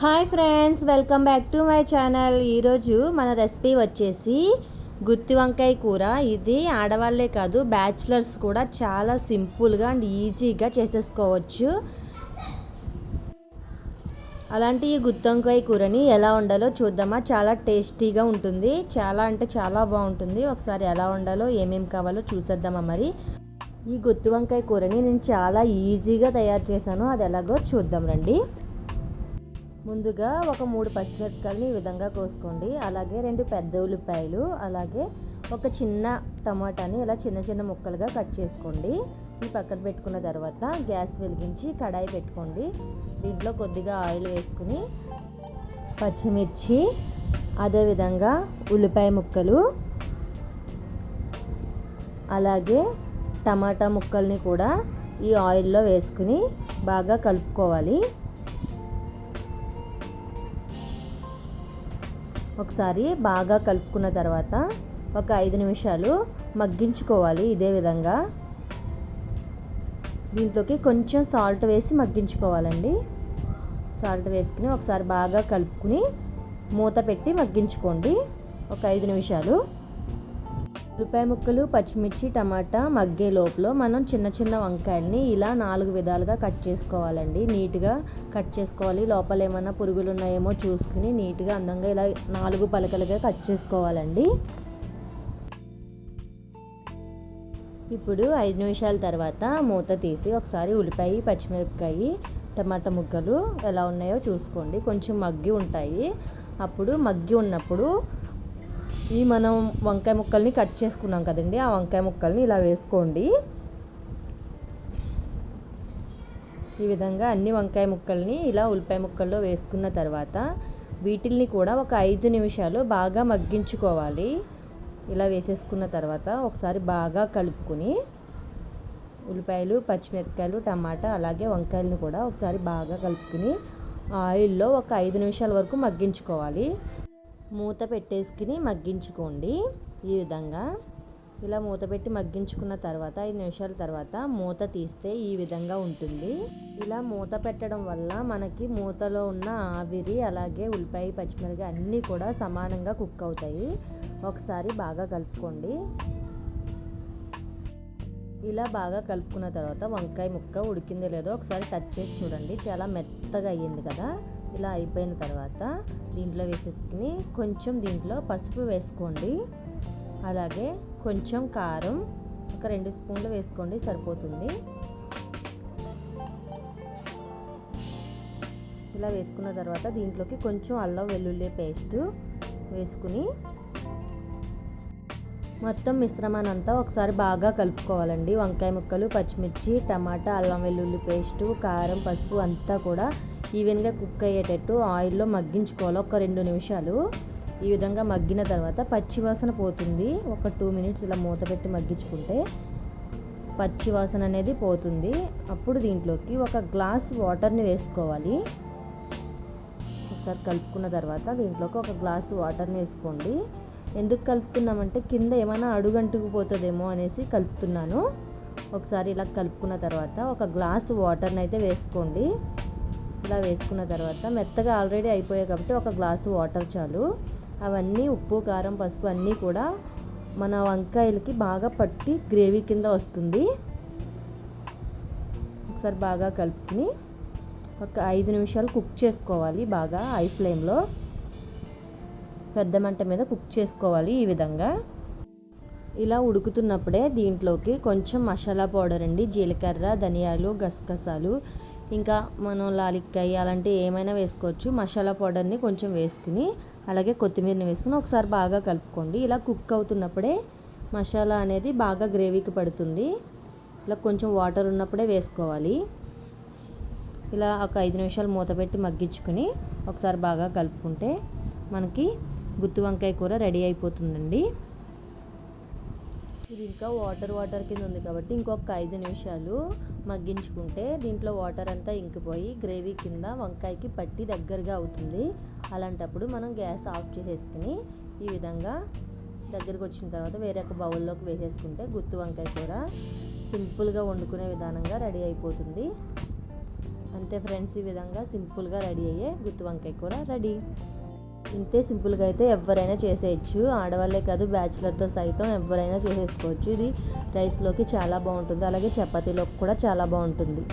Hi friends welcome back to my channel. ఈరోజు మన recipe వచ్చేసి గుత్తి వంకాయ కూర. ఇది ఆడవాళ్ళే కాదు బ్యాచిలర్స్ కూడా చాలా సింపుల్గా అండ్ ఈజీగా చేసేసుకోవచ్చు. అలాంటి ఈ గుత్తి వంకాయ కూరని ఎలా వండాలో చూద్దామా. చాలా టేస్టీగా ఉంటుంది. చాలా అంటే చాలా బాగుంటుంది. ఒకసారి ఎలా వండాలో ఏమేమి కావాలో చూసేద్దామా మరి. ఈ గుత్తి వంకాయ కూరని నేను చాలా ఈజీగా తయారు చేశాను. అది ఎలాగో చూద్దాం రండి. ముందుగా ఒక మూడు పచ్చిమిరపకాయలని ఈ విధంగా కోసుకోండి. అలాగే రెండు పెద్ద ఉల్లిపాయలు అలాగే ఒక చిన్న టమాటాని ఇలా చిన్న చిన్న ముక్కలుగా కట్ చేసుకోండి. ఈ పక్కన పెట్టుకున్న తర్వాత గ్యాస్ వెలిగించి కడాయి పెట్టుకోండి. దీంట్లో కొద్దిగా ఆయిల్ వేసుకుని పచ్చిమిర్చి అదేవిధంగా ఉల్లిపాయ ముక్కలు అలాగే టమాటా ముక్కల్ని కూడా ఈ ఆయిల్లో వేసుకుని బాగా కలుపుకోవాలి. ఒకసారి బాగా కలుపుకున్న తర్వాత ఒక ఐదు నిమిషాలు మగ్గించుకోవాలి ఇదే విధంగా. దీంట్లోకి కొంచెం సాల్ట్ వేసి మగ్గించుకోవాలండి. సాల్ట్ వేసుకుని ఒకసారి బాగా కలుపుకుని మూత పెట్టి మగ్గించుకోండి. ఒక ఐదు నిమిషాలు ఉల్లిపాయ ముక్కలు పచ్చిమిర్చి టమాటా మగ్గే లోపల మనం చిన్న చిన్న వంకాయల్ని ఇలా నాలుగు విధాలుగా కట్ చేసుకోవాలండి. నీట్గా కట్ చేసుకోవాలి. లోపల ఏమైనా పురుగులు ఉన్నాయేమో చూసుకుని నీట్గా అందంగా ఇలా నాలుగు పలకలుగా కట్ చేసుకోవాలండి. ఇప్పుడు ఐదు నిమిషాల తర్వాత మూత తీసి ఒకసారి ఉల్లిపాయ పచ్చిమిరపకాయ టమాటా ముక్కలు ఎలా ఉన్నాయో చూసుకోండి. కొంచెం మగ్గి ఉంటాయి. అప్పుడు మగ్గి ఉన్నప్పుడు ఈ మనం వంకాయ ముక్కల్ని కట్ చేసుకున్నాం కదండి. ఆ వంకాయ ముక్కల్ని ఇలా వేసుకోండి. ఈ విధంగా అన్ని వంకాయ ముక్కల్ని ఇలా ఉల్లిపాయ ముక్కల్లో వేసుకున్న తర్వాత వీటిల్ని కూడా ఒక ఐదు నిమిషాలు బాగా మగ్గించుకోవాలి. ఇలా వేసేసుకున్న తర్వాత ఒకసారి బాగా కలుపుకొని ఉల్లిపాయలు పచ్చిమిరపకాయలు టమాటా అలాగే వంకాయలను కూడా ఒకసారి బాగా కలుపుకుని ఆయిల్లో ఒక ఐదు నిమిషాల వరకు మగ్గించుకోవాలి. మూత పెట్టేసుకుని మగ్గించుకోండి. ఈ విధంగా ఇలా మూత పెట్టి మగ్గించుకున్న తర్వాత ఐదు నిమిషాల తర్వాత మూత తీస్తే ఈ విధంగా ఉంటుంది. ఇలా మూత పెట్టడం వల్ల మనకి మూతలో ఉన్న ఆవిరి అలాగే ఉల్లిపాయ పచ్చిమిరపకాయ అన్నీ కూడా సమానంగా కుక్ అవుతాయి. ఒకసారి బాగా కలుపుకోండి. ఇలా బాగా కలుపుకున్న తర్వాత వంకాయ ముక్క ఉడికిందో లేదో ఒకసారి టచ్ చేసి చూడండి. చాలా మెత్తగా అయ్యింది కదా. ఇలా అయిపోయిన తర్వాత దీంట్లో వేసేసుకుని కొంచెం దీంట్లో పసుపు వేసుకోండి. అలాగే కొంచెం కారం ఒక రెండు స్పూన్లు వేసుకోండి సరిపోతుంది. ఇలా వేసుకున్న తర్వాత దీంట్లోకి కొంచెం అల్లం వెల్లుల్లి పేస్ట్ వేసుకుని మొత్తం మిశ్రమాన్ని అంతా ఒకసారి బాగా కలుపుకోవాలండి. వంకాయ ముక్కలు పచ్చిమిర్చి టమాటా అల్లం వెల్లుల్లి పేస్టు కారం పసుపు అంతా కూడా ఈవెన్గా కుక్ అయ్యేటట్టు ఆయిల్లో మగ్గించుకోవాలి. ఒక రెండు నిమిషాలు ఈ విధంగా మగ్గిన తర్వాత పచ్చివాసన పోతుంది. ఒక టూ మినిట్స్ ఇలా మూత పెట్టి మగ్గించుకుంటే పచ్చివాసన అనేది పోతుంది. అప్పుడు దీంట్లోకి ఒక గ్లాస్ వాటర్ని వేసుకోవాలి. ఒకసారి కలుపుకున్న తర్వాత దీంట్లోకి ఒక గ్లాస్ వాటర్ని వేసుకోండి. ఎందుకు కలుపుతున్నామంటే కింద ఏమైనా అడుగంటుకుపోతుందేమో అనేసి కలుపుతున్నాను. ఒకసారి ఇలా కలుపుకున్న తర్వాత ఒక గ్లాసు వాటర్ని అయితే వేసుకోండి. ఇలా వేసుకున్న తర్వాత మెత్తగా ఆల్రెడీ అయిపోయాయి కాబట్టి ఒక గ్లాసు వాటర్ చాలు. అవన్నీ ఉప్పు కారం పసుపు అన్నీ కూడా మన వంకాయలకి బాగా పట్టి గ్రేవీ కింద వస్తుంది. ఒకసారి బాగా కలుపుకుని ఒక ఐదు నిమిషాలు కుక్ చేసుకోవాలి బాగా హై ఫ్లేమ్లో. పెద్ద మంట మీద కుక్ చేసుకోవాలి ఈ విధంగా. ఇలా ఉడుకుతున్నప్పుడే దీంట్లోకి కొంచెం మసాలా పౌడర్ అండి. జీలకర్ర ధనియాలు గసగసాలు ఇంకా మనం లాలిక్కాయ అలాంటివి ఏమైనా వేసుకోవచ్చు. మసాలా పౌడర్ని కొంచెం వేసుకుని అలాగే కొత్తిమీరని వేసుకుని ఒకసారి బాగా కలుపుకోండి. ఇలా కుక్ అవుతున్నప్పుడే మసాలా అనేది బాగా గ్రేవీకి పడుతుంది. ఇలా కొంచెం వాటర్ ఉన్నప్పుడే వేసుకోవాలి. ఇలా ఒక ఐదు నిమిషాలు మూత పెట్టి మగ్గించుకుని ఒకసారి బాగా కలుపుకుంటే మనకి గుత్తి వంకాయ కూర రెడీ అయిపోతుందండి. ఇది ఇంకా వాటర్ వాటర్ కింద ఉంది కాబట్టి ఇంకొక ఐదు నిమిషాలు మగ్గించుకుంటే దీంట్లో వాటర్ అంతా ఇంకిపోయి గ్రేవీ కింద వంకాయకి పట్టి దగ్గరగా అవుతుంది. అలాంటప్పుడు మనం గ్యాస్ ఆఫ్ చేసేసుకుని ఈ విధంగా దగ్గరికి వచ్చిన తర్వాత వేరే ఒక బౌల్లోకి వేసేసుకుంటే గుత్తి వంకాయ కూర సింపుల్గా వండుకునే విధానంగా రెడీ అయిపోతుంది. అంతే ఫ్రెండ్స్ ఈ విధంగా సింపుల్గా రెడీ అయ్యే గుత్తి వంకాయ కూర రెడీ. ఇంతే సింపుల్గా అయితే ఎవరైనా చేసేయచ్చు. ఆడవాళ్ళే కాదు బ్యాచిలర్తో సైతం ఎవరైనా చేసేసుకోవచ్చు. ఇది రైస్లోకి చాలా బాగుంటుంది. అలాగే చపాతీలోకి కూడా చాలా బాగుంటుంది.